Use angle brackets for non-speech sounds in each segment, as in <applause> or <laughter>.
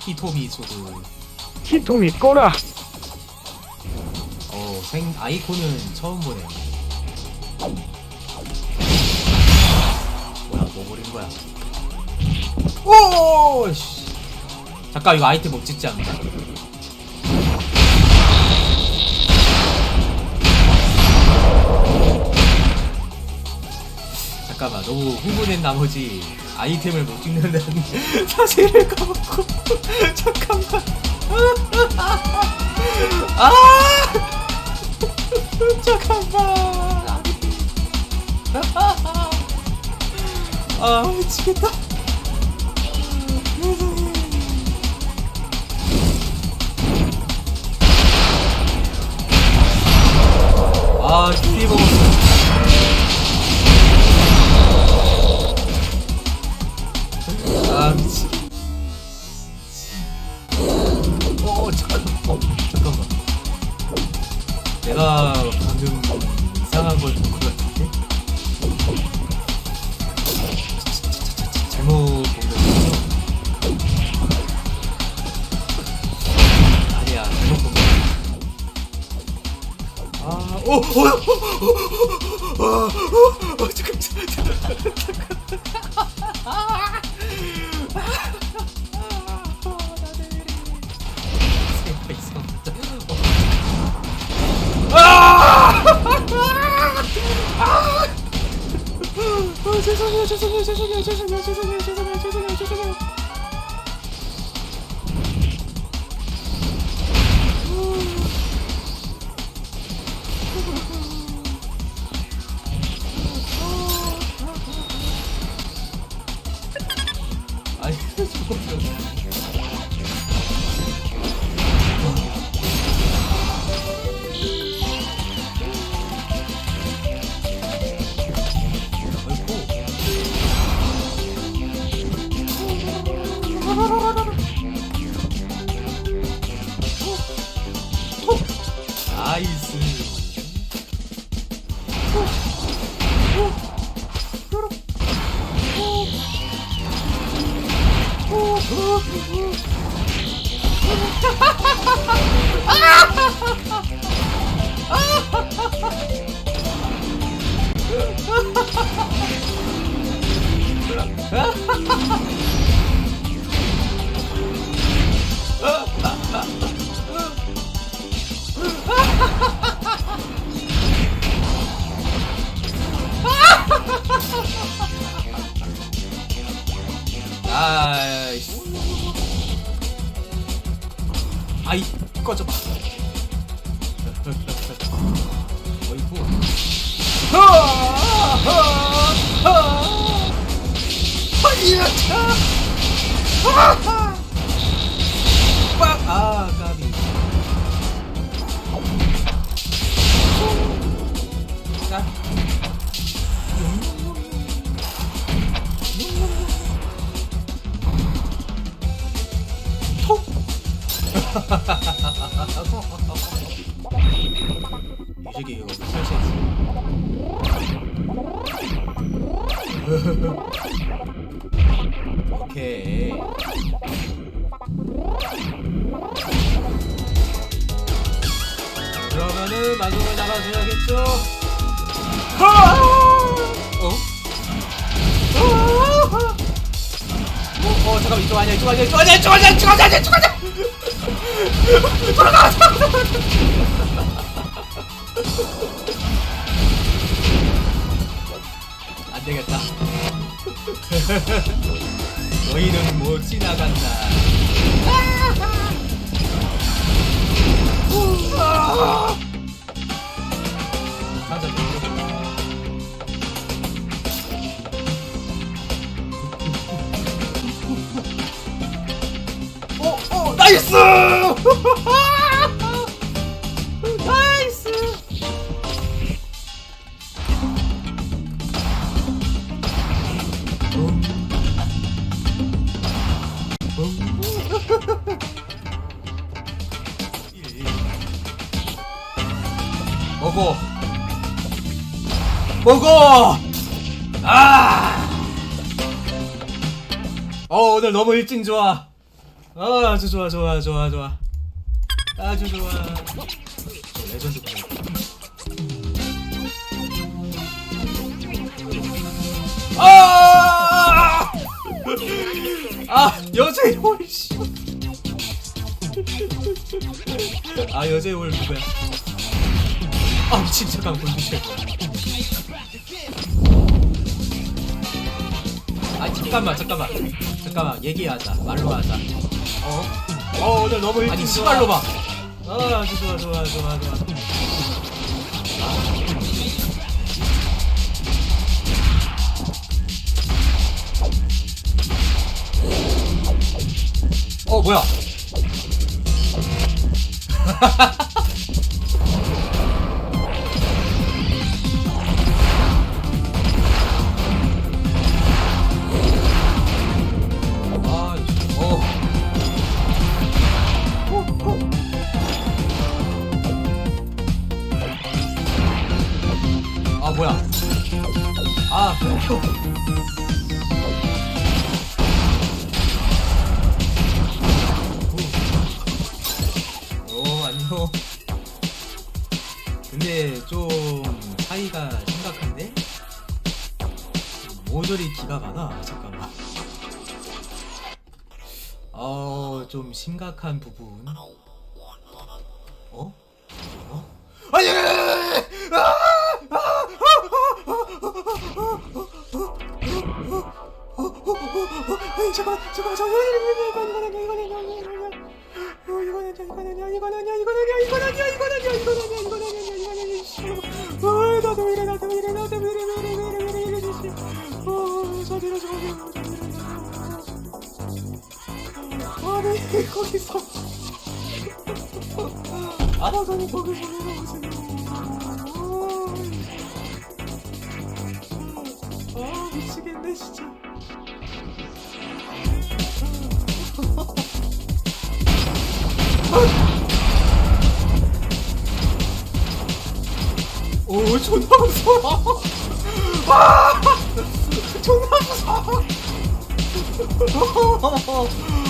히토미 소드 히토미 꺼라. 어 생 아이콘은 처음 보네 뭐야 뭐 버린 거야 오 씨. 잠깐 이거 아이템 못 찍지 않나? 잠깐만 너무 흥분된 나머지 아이템을 못 찍는다는 <laughs> 사실을 까먹고 <laughs> 잠깐만 <laughs> 아! 잠깐만 아 미치겠다. 아 먹었어 어, 어, 어, 어, 어, 어, 어, 잠깐, 죄송해요 죄송해요 죄송해요 죄송해요 죄송해요 죄송해요 죄송해요 나이스. <laughs> 나이스. 아이 꺼져봐. 어이구. 빡. 아 까비. 자. 뮤직이 이거 설치했어. 오케이. 그러면은 마지막에 나가줘야겠죠? 하! 어? 어? 어 잠깐 이쪽 이쪽 아니야 이쪽 아니야 이쪽 아니야 이쪽 아니야 이쪽 아니야 돌아가 안 되겠다 <laughs> 너희는 못 지나간다 아! 나이스! <laughs> 나이스! 먹어! 먹어! 아! 어 오늘 너무 일진 좋아. 아, 아주 좋아 좋아 좋아 좋아. 아주 좋아. 어, 레전드 보내. 아! 아 여자의 홀 씨. 아 여자의 홀 누구야? 아 미친 잠깐 건드려. 아 잠깐만 잠깐만 잠깐만 얘기하자 말로 하자. 어? 어 오늘 너무 일찍 아니 시발로 봐. 아 좋아 좋아 좋아 좋아. 어 뭐야? <laughs> 사이가 심각한데? 모조리 기가 많아. 잠깐만. 어좀 심각한 부분. 어? 어? 아니! 아니, 아니, 아니, 아니! 아! 아! 아니 잠깐 잠깐 잠깐 이거는 이거는 이거는 이거는 이거는 이거는 이거는 이거는 이거는 이거는 이거는 이거 거기서. 아버님 거기서 내려오세요. 아 미치겠네 진짜. 오 존나 무서워. 아 존나 무서워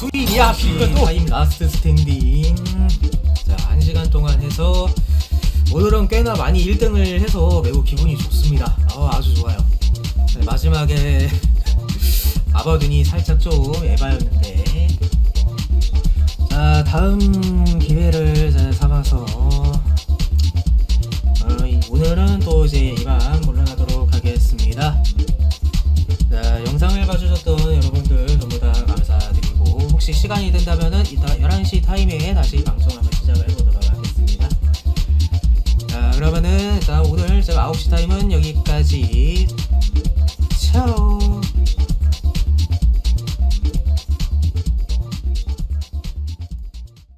수인이야 이건 또 타임 라스트 스탠딩. 자한 시간 동안 해서 오늘은 꽤나 많이 1등을 해서 매우 기분이 좋습니다. 아, 아주 좋아요. 네, 마지막에 <laughs> 아바둔이 살짝 좀 에바였는데 자 다음 기회를 잘 삼아서 어, 이- 오늘은 또 이제 이만 혹시 시간이 된다면은 이따 11시 타임에 다시 방송 한번 시작을 해보도록 하겠습니다. 자, 그러면은 일단 오늘 제가 9시 타임은 여기까지. 차오!